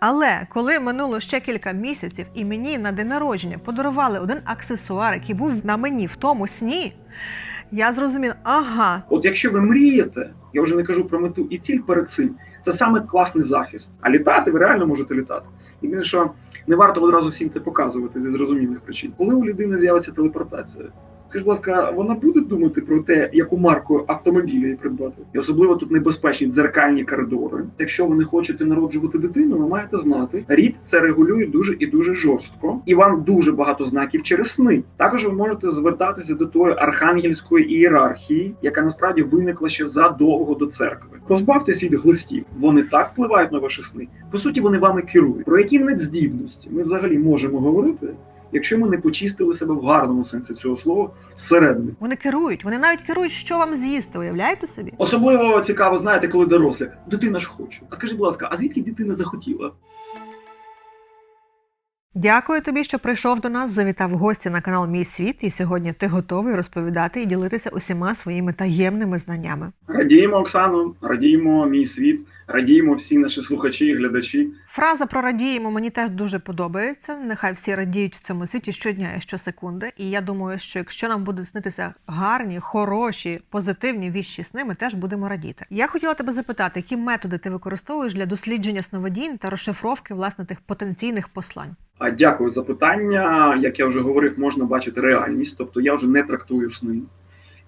Але коли минуло ще кілька місяців, і мені на день народження подарували один аксесуар, який був на мені в тому сні, я зрозуміла, ага, От якщо ви мрієте, я вже не кажу про мету і ціль перед цим, це саме класний захист. А літати ви реально можете літати. Єдине, що не варто одразу всім це показувати зі зрозумілих причин. Коли у людини з'явиться телепортація, скажіть, будь ласка, вона буде думати про те, яку марку автомобіля їй придбати? І особливо тут небезпечні дзеркальні коридори. Якщо ви не хочете народжувати дитину, ви маєте знати, рід це регулює дуже і дуже жорстко, і вам дуже багато знаків через сни. Також ви можете звертатися до тої архангельської ієрархії, яка насправді виникла ще задовго до церкви. Позбавтесь від глистів. Вони так впливають на ваші сни. По суті, вони вами керують. Про які надздібності ми взагалі можемо говорити, якщо ми не почистили себе в гарному сенсі цього слова зсередини. вони керують, вони навіть керують, що вам з'їсти, уявляєте собі? Особливо цікаво, знаєте, коли дорослі. Дитина ж хоче. А скажи, будь ласка, а звідки дитина захотіла? Дякую тобі, що прийшов до нас, завітав гості на канал Мій Світ, і сьогодні ти готовий розповідати і ділитися усіма своїми таємними знаннями. Радіємо, Оксану, радіємо мій світ, радіємо всі наші слухачі і глядачі. Фраза про радіємо мені теж дуже подобається. Нехай всі радіють в цьому світі щодня і щосекунди. І я думаю, що якщо нам будуть снитися гарні, хороші, позитивні віщі сни, ми теж будемо радіти. Я хотіла тебе запитати, які методи ти використовуєш для дослідження сновидінь та розшифровки власне тих потенційних послань. А дякую за питання. Як я вже говорив, можна бачити реальність, тобто я вже не трактую сни.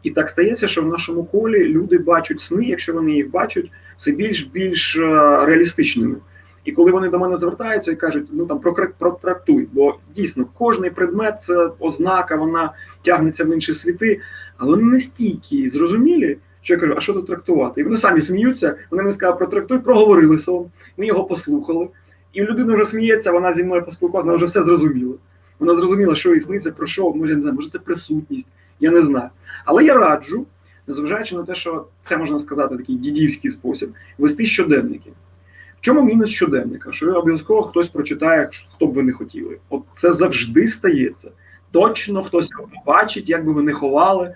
І так стається, що в нашому колі люди бачать сни, якщо вони їх бачать, все більш більш е, реалістичними. І коли вони до мене звертаються і кажуть, ну там протрактуй, бо дійсно кожний предмет це ознака, вона тягнеться в інші світи, але вони настільки зрозумілі, що я кажу, а що тут трактувати? І вони самі сміються, вони мені сказали, протрактуй, проговорили сон, ми його послухали. І людина вже сміється, вона зі мною поспілкувалася, вона вже все зрозуміла. Вона зрозуміла, що їй сниться, про що, може, не знаю, може це присутність, я не знаю. Але я раджу, незважаючи на те, що це можна сказати такий дідівський спосіб, вести щоденники. В чому мінус щоденника? Що обов'язково хтось прочитає, хто б ви не хотіли. От це завжди стається. Точно хтось його побачить, як би ви не ховали.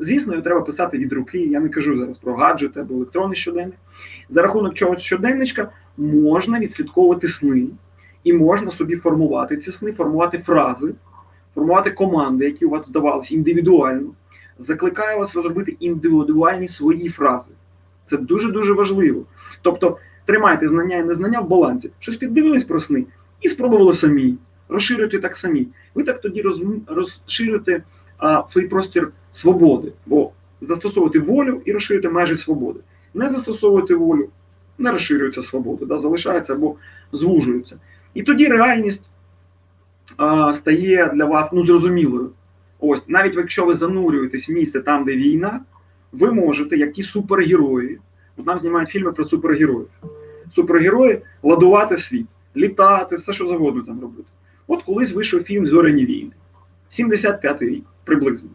Звісно, його треба писати від руки. Я не кажу зараз про гаджети або електронний щоденник. За рахунок чогось щоденничка можна відслідковувати сни, і можна собі формувати ці сни, формувати фрази, формувати команди, які у вас вдавалися індивідуально. Закликаю вас розробити індивідуальні свої фрази. Це дуже дуже важливо. Тобто, тримайте знання і незнання в балансі. Щось піддивились про сни і спробували самі. Розширюйте так самі. Ви так тоді розширюєте а, свій простір свободи, бо застосовуєте волю і розширюєте межі свободи. Не застосовуєте волю, не розширюється свобода, да, залишається або звужується. І тоді реальність а, стає для вас ну, зрозумілою. Ось, навіть якщо ви занурюєтесь в місце там, де війна, ви можете, як ті супергерої, от нам знімають фільми про супергероїв. Супергерої ладувати світ, літати, все, що завгодно там робити. От колись вийшов фільм Зоряні війни, 75-й рік приблизно.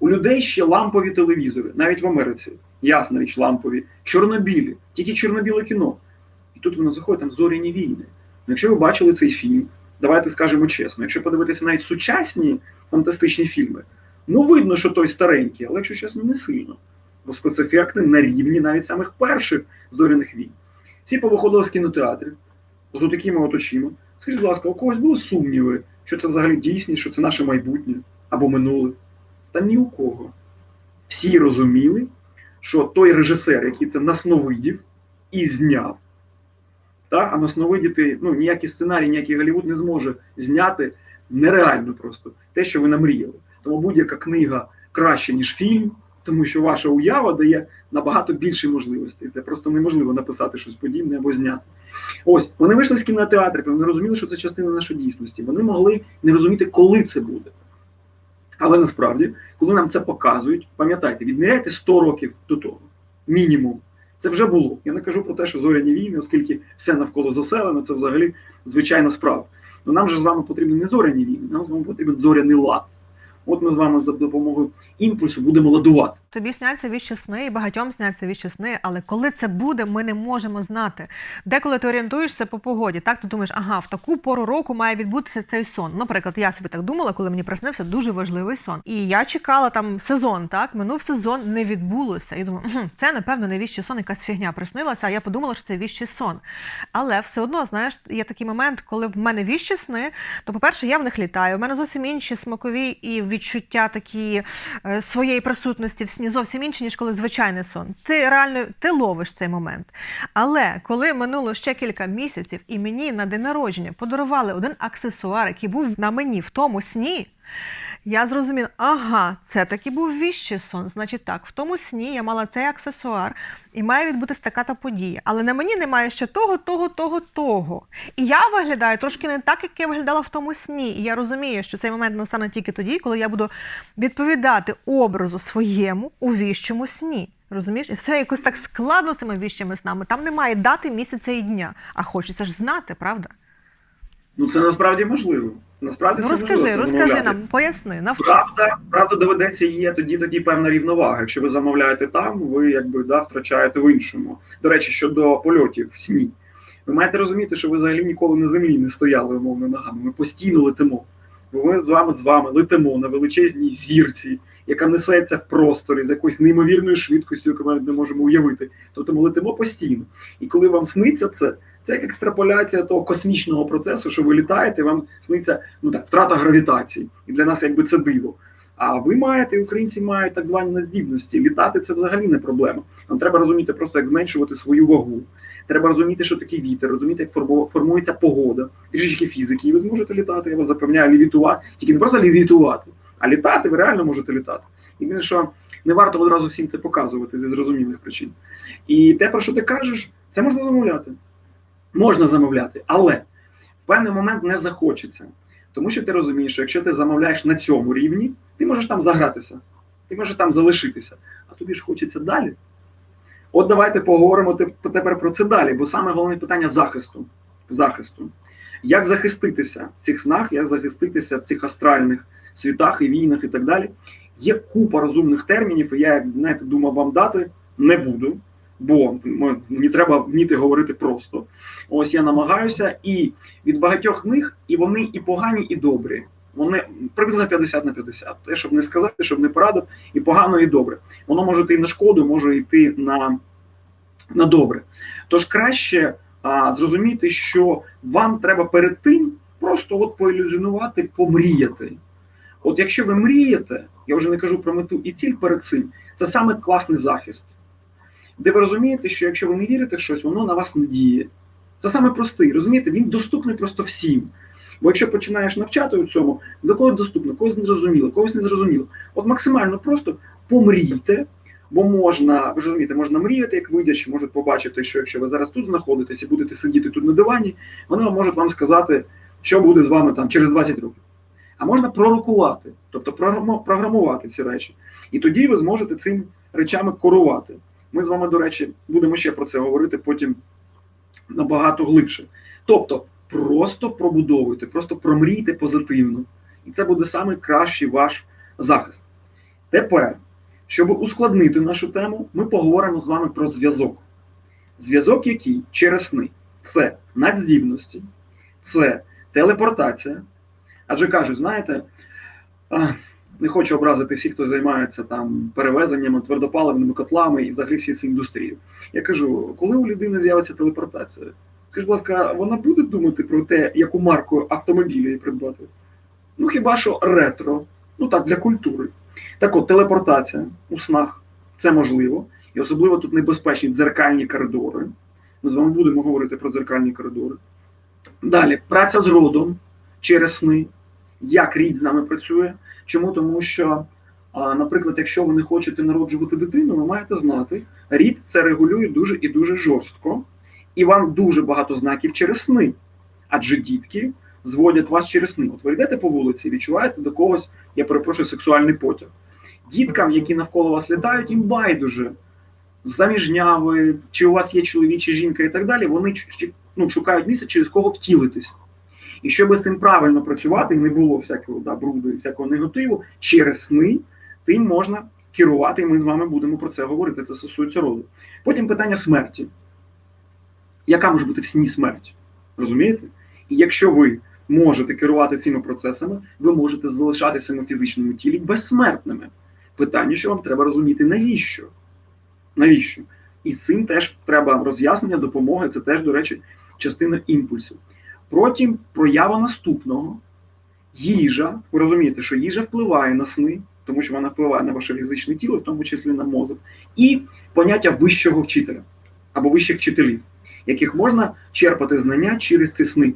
У людей ще лампові телевізори, навіть в Америці, ясна річ, лампові, чорнобілі, тільки чорнобіле кіно. І тут воно заходить там зоряні війни. Ну, Якщо ви бачили цей фільм, давайте скажемо чесно, якщо подивитися навіть сучасні фантастичні фільми, ну видно, що той старенький, але якщо чесно, не сильно. Бо спецефекти на рівні навіть самих перших зоряних війн. Всі повиходили з кінотеатрів з такими от очима. Скажіть, будь ласка, у когось були сумніви, що це взагалі дійсність, що це наше майбутнє або минуле? Та ні у кого. Всі розуміли, що той режисер, який це насновидів і зняв, та, а насновидіти ну, ніякий сценарій, ніякий Голлівуд не зможе зняти нереально просто те, що ви намріяли. Тому будь-яка книга краще, ніж фільм, тому що ваша уява дає набагато більше можливостей. Це просто неможливо написати щось подібне або зняти. Ось вони вийшли з кінотеатрів, вони розуміли, що це частина нашої дійсності. Вони могли не розуміти, коли це буде. Але насправді, коли нам це показують, пам'ятайте, відміряйте 100 років до того, мінімум. Це вже було. Я не кажу про те, що зоряні війни, оскільки все навколо заселено, це взагалі звичайна справа. Ну нам же з вами потрібні не зоряні війни, нам з вами потрібен зоряний лад. От ми з вами за допомогою імпульсу будемо ладувати. Тобі сняться віщі сни, і багатьом сняться віщі сни, але коли це буде, ми не можемо знати. Деколи ти орієнтуєшся по погоді, так ти думаєш, ага, в таку пору року має відбутися цей сон. Наприклад, я собі так думала, коли мені приснився дуже важливий сон. І я чекала там сезон, так минув сезон, не відбулося. І думаю, «Мгм, це напевно не віщий сон, якась фігня приснилася. А я подумала, що це віщий сон. Але все одно, знаєш, є такий момент, коли в мене віщі сни, то, по-перше, я в них літаю. У мене зовсім інші смакові і відчуття такі е, своєї присутності в сні зовсім інші, ніж коли звичайний сон. Ти реально ти ловиш цей момент. Але коли минуло ще кілька місяців, і мені на день народження подарували один аксесуар, який був на мені в тому сні. Я зрозуміла, ага, це таки був віщий сон. Значить, так, в тому сні я мала цей аксесуар, і має відбутися така та подія. Але на мені немає ще того, того, того, того. І я виглядаю трошки не так, як я виглядала в тому сні. І я розумію, що цей момент настане тільки тоді, коли я буду відповідати образу своєму у віщому сні. Розумієш? І все якось так складно з цими віщими снами. Там немає дати місяця і дня. А хочеться ж знати, правда? Ну це насправді можливо. Насправді Ну це розкажи, можливо це розкажи нам, поясни, навчи. Правда, правда доведеться є тоді тоді певна рівновага. Якщо ви замовляєте там, ви якби да, втрачаєте в іншому. До речі, щодо польотів в сні, ви маєте розуміти, що ви взагалі ніколи на землі не стояли умовно ногами. Ми постійно летимо. Бо ми з вами з вами летимо на величезній зірці, яка несеться в просторі з якоюсь неймовірною швидкістю, яку ми навіть не можемо уявити. Тобто ми летимо постійно. І коли вам сниться це, це як екстраполяція того космічного процесу, що ви літаєте, вам сниться ну так, втрата гравітації. І для нас якби це диво. А ви маєте, і українці мають так звані надздібності. Літати це взагалі не проблема. Нам треба розуміти просто, як зменшувати свою вагу. Треба розуміти, що таке вітер, розуміти, як формується погода, трішечки фізики, і ви зможете літати. Я вас запевняю, лівітувати. Тільки не просто лівітувати, а літати ви реально можете літати. Єдине, що не варто одразу всім це показувати зі зрозумілих причин. І те, про що ти кажеш, це можна замовляти. Можна замовляти, але в певний момент не захочеться. Тому що ти розумієш, що якщо ти замовляєш на цьому рівні, ти можеш там загратися, ти можеш там залишитися, а тобі ж хочеться далі. От давайте поговоримо теп- тепер про це далі, бо саме головне питання захисту. захисту. Як захиститися в цих снах, як захиститися в цих астральних світах і війнах і так далі. Є купа розумних термінів, і я, знаєте, думав вам дати, не буду, бо мені треба вміти говорити просто. Ось я намагаюся, і від багатьох них і вони і погані, і добрі. Вони приблизно 50 на 50. Те, щоб не сказати, щоб не порадив, і погано, і добре. Воно може йти на шкоду, може йти на, на добре. Тож краще а, зрозуміти, що вам треба перед тим просто от поілюзіонувати, помріяти. От якщо ви мрієте, я вже не кажу про мету і ціль перед цим, це саме класний захист, де ви розумієте, що якщо ви не вірите в щось, воно на вас не діє. Це саме простий, розумієте, він доступний просто всім. Бо якщо починаєш навчати у цьому, до кого доступно, когось не зрозуміло, когось не зрозуміло. От максимально просто помрійте, бо можна, ви ж розумієте, можна мріяти, як видячі, можуть побачити, що якщо ви зараз тут знаходитесь і будете сидіти тут на дивані, вони можуть вам сказати, що буде з вами там через 20 років. А можна пророкувати, тобто програмувати ці речі. І тоді ви зможете цим речами керувати. Ми з вами, до речі, будемо ще про це говорити потім набагато глибше. Тобто, просто пробудовуйте, просто промрійте позитивно. І це буде найкращий ваш захист. Тепер, щоб ускладнити нашу тему, ми поговоримо з вами про зв'язок. Зв'язок, який через сни це надздібності, це телепортація. Адже кажуть, знаєте, не хочу образити всіх, хто займається там перевезеннями, твердопаливними котлами і взагалі всі ці індустрії. Я кажу, коли у людини з'явиться телепортація, скажіть, будь ласка, вона буде думати про те, яку марку автомобіля їй придбати? Ну хіба що ретро, ну так, для культури. Так от, телепортація у снах це можливо, і особливо тут небезпечні дзеркальні коридори. Ми з вами будемо говорити про дзеркальні коридори. Далі, праця з родом через сни. Як рід з нами працює? Чому? Тому що, наприклад, якщо ви не хочете народжувати дитину, ви маєте знати, рід це регулює дуже і дуже жорстко, і вам дуже багато знаків через сни. Адже дітки зводять вас через сни. От ви йдете по вулиці, відчуваєте до когось, я перепрошую, сексуальний потяг. Діткам, які навколо вас літають, їм байдуже. Заміжня ви, чи у вас є чоловік, чи жінка і так далі, вони ну, шукають місце, через кого втілитись. І щоб цим правильно працювати, і не було всякого да, бруду і всякого негативу, через сни тим можна керувати, і ми з вами будемо про це говорити. Це стосується роду. Потім питання смерті. Яка може бути в сні смерть? Розумієте? І якщо ви можете керувати цими процесами, ви можете залишатися в своєму фізичному тілі безсмертними. Питання, що вам треба розуміти, навіщо? Навіщо? І цим теж треба роз'яснення, допомоги. Це теж, до речі, частина імпульсів. Потім проява наступного їжа. Ви розумієте, що їжа впливає на сни, тому що вона впливає на ваше фізичне тіло, в тому числі на мозок, і поняття вищого вчителя або вищих вчителів, яких можна черпати знання через ці сни.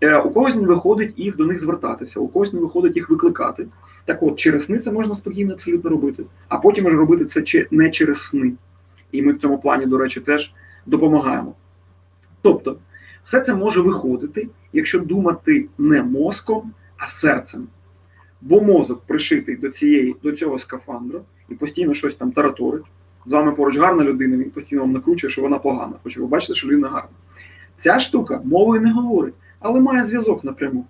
Е, У когось не виходить їх до них звертатися, у когось не виходить їх викликати. Так от, через сни це можна спокійно абсолютно робити, а потім вже робити це не через сни. І ми в цьому плані, до речі, теж допомагаємо. Тобто, все це може виходити, якщо думати не мозком, а серцем. Бо мозок пришитий до цієї, до цього скафандру і постійно щось там тараторить. З вами поруч гарна людина, він постійно вам накручує, що вона погана. Хоча ви бачите, що людина гарна. Ця штука мовою не говорить, але має зв'язок напряму.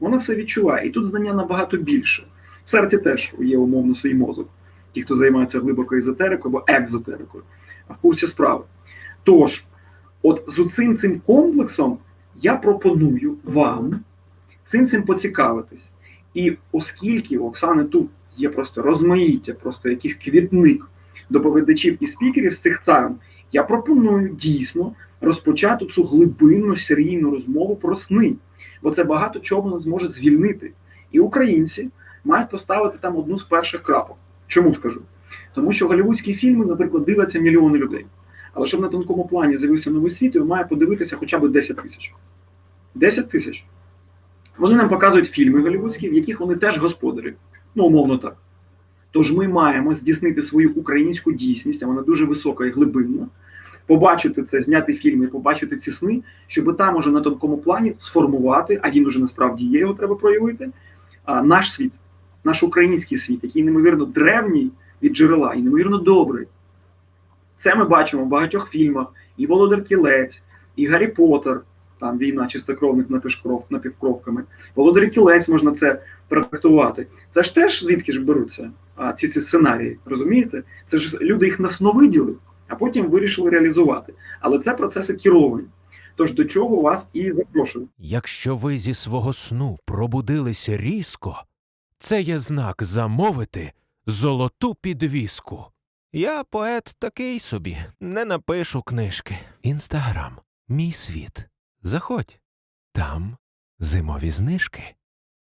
Вона все відчуває. І тут знання набагато більше. В серці теж є умовно свій мозок. Ті, хто займається глибоко езотерикою або екзотерикою, а в курсі справи. Тож, от з цим цим комплексом я пропоную вам цим цим поцікавитись. І оскільки у Оксани тут є просто розмаїття, просто якийсь квітник доповідачів і спікерів з цих царин, я пропоную дійсно розпочати цю глибинну серійну розмову про сни, бо це багато чого нас зможе звільнити. І українці мають поставити там одну з перших крапок. Чому скажу? Тому що голівудські фільми, наприклад, дивляться мільйони людей. Але щоб на тонкому плані з'явився новий світ, його має подивитися хоча б 10 тисяч. 10 тисяч. Вони нам показують фільми голівудські, в яких вони теж господарі. Ну, умовно так. Тож ми маємо здійснити свою українську дійсність, а вона дуже висока і глибинна, побачити це, зняти фільми, побачити ці сни, щоб там уже на тонкому плані сформувати, а він уже насправді є, його треба проявити, наш світ, наш український світ, який неймовірно древній від джерела і неймовірно добрий. Це ми бачимо в багатьох фільмах: і Володар Кілець, і Гаррі Поттер, там війна чистокровних з напівкров, напівкровками. Володар Кілець можна це трактувати. Це ж теж звідки ж беруться а, ці, ці сценарії, розумієте? Це ж люди їх насновиділи, а потім вирішили реалізувати. Але це процеси керовані. Тож до чого вас і запрошую. Якщо ви зі свого сну пробудилися різко, це є знак замовити золоту підвіску. Я поет такий собі, не напишу книжки. Інстаграм, мій світ. Заходь. Там зимові знижки.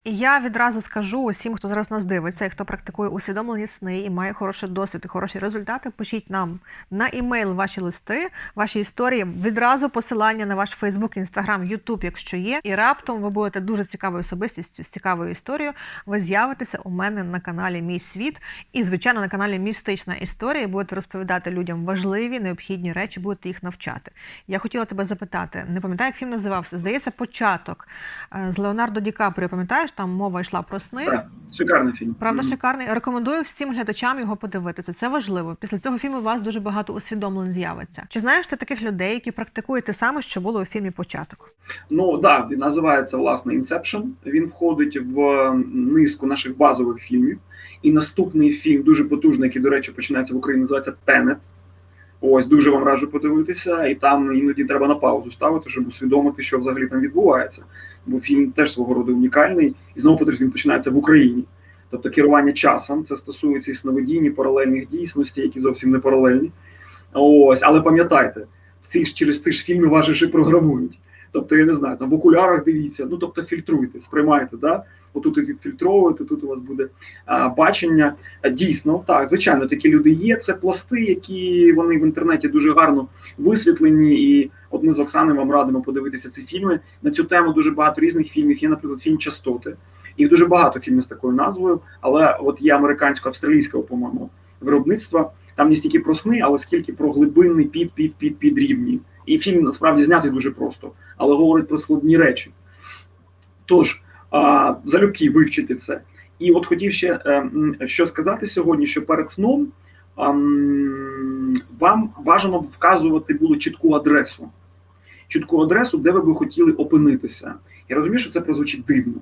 І я відразу скажу усім, хто зараз нас дивиться, і хто практикує усвідомлені сни і має хороший досвід і хороші результати, пишіть нам на імейл ваші листи, ваші історії, відразу посилання на ваш Фейсбук, Інстаграм, Ютуб, якщо є. І раптом ви будете дуже цікавою особистістю з цікавою історією. Ви з'явитеся у мене на каналі Мій світ і, звичайно, на каналі Містична історія. Будете розповідати людям важливі, необхідні речі, будете їх навчати. Я хотіла тебе запитати, не пам'ятаю, як фільм називався. Здається, початок Е, з Леонардо Ді Капріо, пам'ятаєш, там мова йшла про сни. Так, шикарний фільм. Правда, Мгм. шикарний. Рекомендую всім глядачам його подивитися. Це важливо. Після цього фільму у вас дуже багато усвідомлень з'явиться. Чи знаєш ти таких людей, які практикують те саме, що було у фільмі Початок? Ну так, він називається власне Inception. Він входить в низку наших базових фільмів. І наступний фільм дуже потужний, який, до речі, починається в Україні, називається Тенет. Ось дуже вам раджу подивитися, і там іноді треба на паузу ставити, щоб усвідомити, що взагалі там відбувається. Бо фільм теж свого роду унікальний, і знову подивись, він починається в Україні. Тобто керування часом це стосується сновидінь, паралельних дійсностей, які зовсім не паралельні. Ось, але пам'ятайте, ці ж через ці ж фільми вас же програмують. Тобто, я не знаю, там в окулярах дивіться, ну тобто фільтруйте, сприймайте, да? Отут відфільтровуєте, тут у вас буде а, бачення. А, Дійсно, так, звичайно, такі люди є. Це пласти, які вони в інтернеті дуже гарно висвітлені. І от ми з Оксаною вам радимо подивитися ці фільми. На цю тему дуже багато різних фільмів. Є, наприклад, фільм Частоти. Їх дуже багато фільмів з такою назвою, але от є американсько-австралійського, по-моєму, виробництва. Там не стільки про сни, але скільки про глибинний під під під підрівні. І фільм насправді знятий дуже просто, але говорить про складні речі. Тож, залюбки вивчити це. І от хотів ще е, що сказати сьогодні, що перед сном ам, вам бажано вказувати було чітку адресу. Чітку адресу, де ви би хотіли опинитися. Я розумію, що це прозвучить дивно.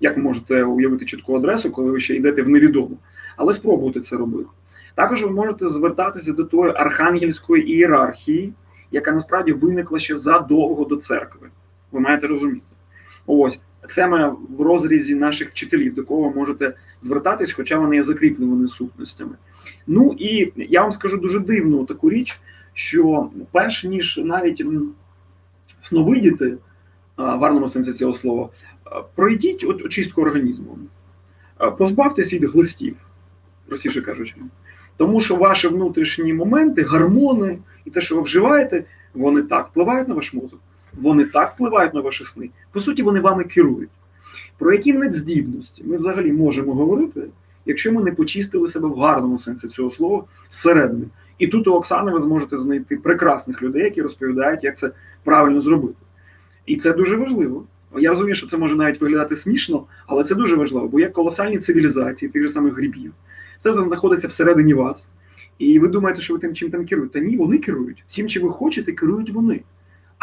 Як ви можете уявити чітку адресу, коли ви ще йдете в невідому? Але спробуйте це робити. Також ви можете звертатися до тої архангельської ієрархії, яка насправді виникла ще задовго до церкви. Ви маєте розуміти. Ось це ми в розрізі наших вчителів, до кого можете звертатись, хоча вони є закріпленими сутностями. Ну і я вам скажу дуже дивну таку річ, що перш ніж навіть сновидіти, в гарному сенсі цього слова, пройдіть очистку організму, позбавтесь від глистів, простіше кажучи. Тому що ваші внутрішні моменти, гормони і те, що ви вживаєте, вони так впливають на ваш мозок, вони так впливають на ваші сни. По суті, вони вами керують. Про які надздібності ми взагалі можемо говорити, якщо ми не почистили себе в гарному сенсі цього слова зсередини. І тут у Оксани ви зможете знайти прекрасних людей, які розповідають, як це правильно зробити. І це дуже важливо. Я розумію, що це може навіть виглядати смішно, але це дуже важливо, бо є колосальні цивілізації тих же самих грибів. Це знаходиться всередині вас. І ви думаєте, що ви тим чим там керуєте? Та ні, вони керують. Всім, чим ви хочете, керують вони.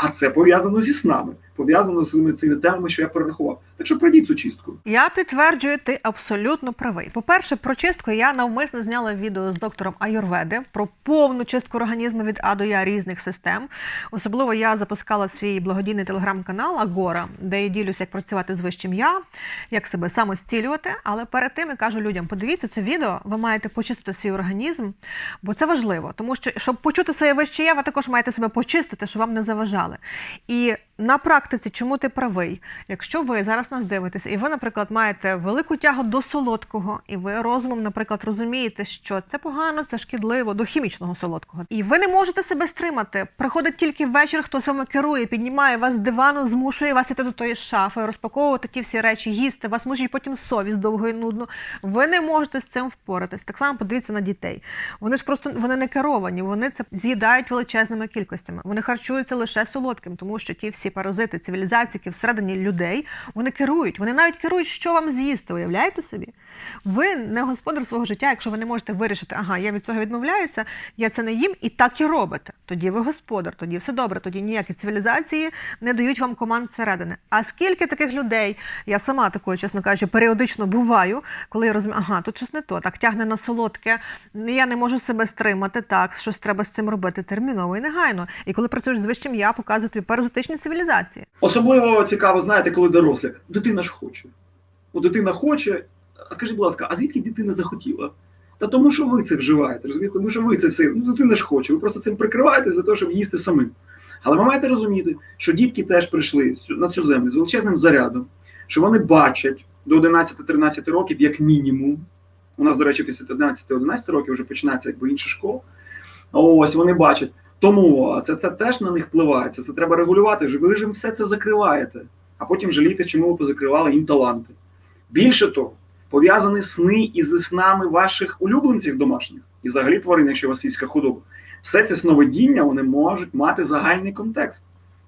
А це пов'язано зі снами, пов'язано з цими темами, що я перерахував. Так що пройдіть цю чистку. Я підтверджую, ти абсолютно правий. По-перше, про чистку я навмисно зняла відео з доктором Аюрведи про повну чистку організму від А до Я різних систем. Особливо я запускала свій благодійний телеграм-канал Агора, де я ділюся, як працювати з вищим я, як себе самостілювати. Але перед тим я кажу людям: подивіться це відео, ви маєте почистити свій організм, бо це важливо, тому що щоб почути своє вище я, ви також маєте себе почистити, щоб вам не заважали. І на практиці, чому ти правий? Якщо ви зараз нас дивитеся, і ви, наприклад, маєте велику тягу до солодкого, і ви розумом, наприклад, розумієте, що це погано, це шкідливо, до хімічного солодкого, і ви не можете себе стримати. Приходить тільки вечір, хтось вами керує, піднімає вас з дивану, змушує вас іти до тої шафи, розпаковувати ті всі речі, їсти, вас мучить потім совість довго і нудно. Ви не можете з цим впоратись. Так само подивіться на дітей. Вони ж просто вони не керовані, вони це з'їдають величезними кількостями. Вони харчуються лише солодким, тому що ті всі паразити, цивілізації, які всередині людей, вони керують. Вони навіть керують, що вам з'їсти. Уявляєте собі? Ви не господар свого життя, якщо ви не можете вирішити, ага, я від цього відмовляюся, я це не їм, і так і робите. Тоді ви господар, тоді все добре, тоді ніякі цивілізації не дають вам команд всередини. А скільки таких людей, я сама такою, чесно кажучи, періодично буваю, коли я розумію, ага, тут щось не то, так тягне на солодке, я не можу себе стримати, так, щось треба з цим робити терміново і негайно. І коли працюєш з вищим я, показую тобі паразитичні цивілізації. Особливо цікаво, знаєте, коли дорослі. Дитина ж хоче. Ну, дитина хоче. А скажіть, будь ласка, а звідки дитина захотіла? Та тому, що ви це вживаєте, розумієте? Тому що ви це все. Ну, дитина ж хоче. Ви просто цим прикриваєтесь для того, щоб їсти самим. Але ви маєте розуміти, що дітки теж прийшли на цю землю з величезним зарядом, що вони бачать до 11-13 років, як мінімум. У нас, до речі, після 11-11 років вже починається якби інша школа. Ось вони бачать. Тому це, це теж на них впливає. Це, це треба регулювати. Ви ж все це закриваєте, а потім жалієте, чому ви позакривали їм таланти. Більше того, пов'язані сни із снами ваших улюбленців домашніх і взагалі тварин, якщо у вас сільська худоба. Все це сновидіння вони можуть мати загальний контекст.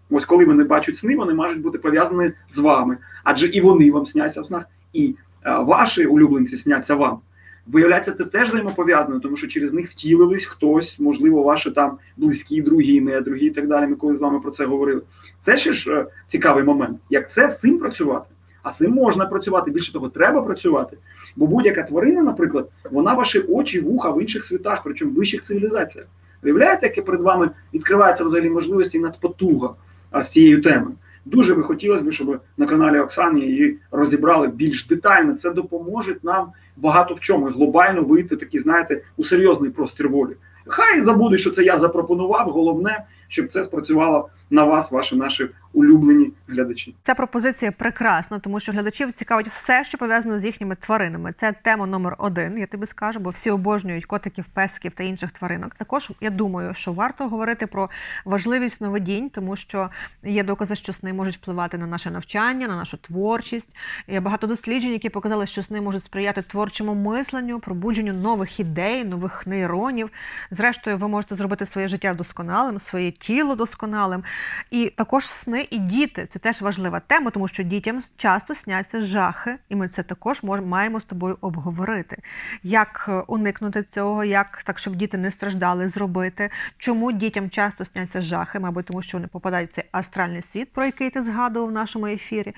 Ось коли вони бачать сни, вони можуть бути пов'язані з вами, адже і вони вам сняться в снах, і е, ваші улюбленці сняться вам. Виявляється, це теж взаємопов'язано, тому що через них втілились хтось, можливо, ваші там близькі, другі, не другі і так далі. Ми коли з вами про це говорили. Це ще ж е, цікавий момент. Як це з цим працювати? А цим можна працювати. Більше того, треба працювати. Бо будь-яка тварина, наприклад, вона ваші очі, вуха в інших світах, причому в вищих цивілізаціях. Виявляєте, яке перед вами відкривається взагалі можливості надпотуга з цією темою. Дуже би хотілося б, щоб на каналі Оксани її розібрали більш детально. Це допоможе нам багато в чому глобально вийти такі знаєте, у серйозний простір волі. Хай забудуть, що це я запропонував. Головне, щоб це спрацювало на вас, ваші наші улюблені глядачі. Ця пропозиція прекрасна, тому що глядачів цікавить все, що пов'язано з їхніми тваринами. Це тема номер один, я тобі скажу, бо всі обожнюють котиків, песків та інших тваринок. Також я думаю, що варто говорити про важливість новодінь, тому що є докази, що сни можуть впливати на наше навчання, на нашу творчість. Є багато досліджень, які показали, що сни можуть сприяти творчому мисленню, пробудженню нових ідей, нових нейронів. Зрештою, ви можете зробити своє життя досконалим, своє тіло досконалим. І також сни і діти. Це теж важлива тема, тому що дітям часто сняться жахи, і ми це також маємо з тобою обговорити. Як е, уникнути цього, як так, щоб діти не страждали, зробити. Чому дітям часто сняться жахи, мабуть, тому що вони попадають в цей астральний світ, про який ти згадував в нашому ефірі.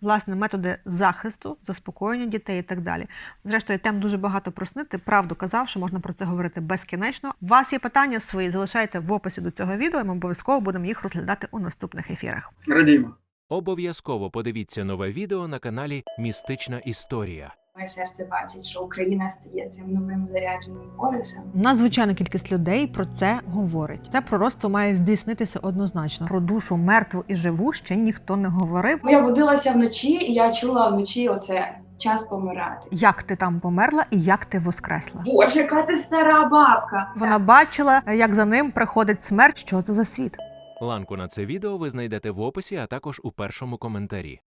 Власне, методи захисту, заспокоєння дітей і так далі. Зрештою, тем дуже багато проснити. правду казав, що можна про це говорити безкінечно. У вас є питання свої, залишайте в описі до цього відео. і Ми обов'язково будемо їх розглядати у наступних ефірах. Радімо. Обов'язково подивіться нове відео на каналі Містична Історія. Моє серце бачить, що Україна стає цим новим зарядженим полюсом. Надзвичайна кількість людей про це говорить. Це пророцтво має здійснитися однозначно. Про душу мертву і живу ще ніхто не говорив. Я будилася вночі, і я чула вночі оце час помирати. Як ти там померла і як ти воскресла? Боже, яка ти стара бабка! Вона бачила, як за ним приходить смерть. Що це за світ? Ланку на це відео ви знайдете в описі, а також у першому коментарі.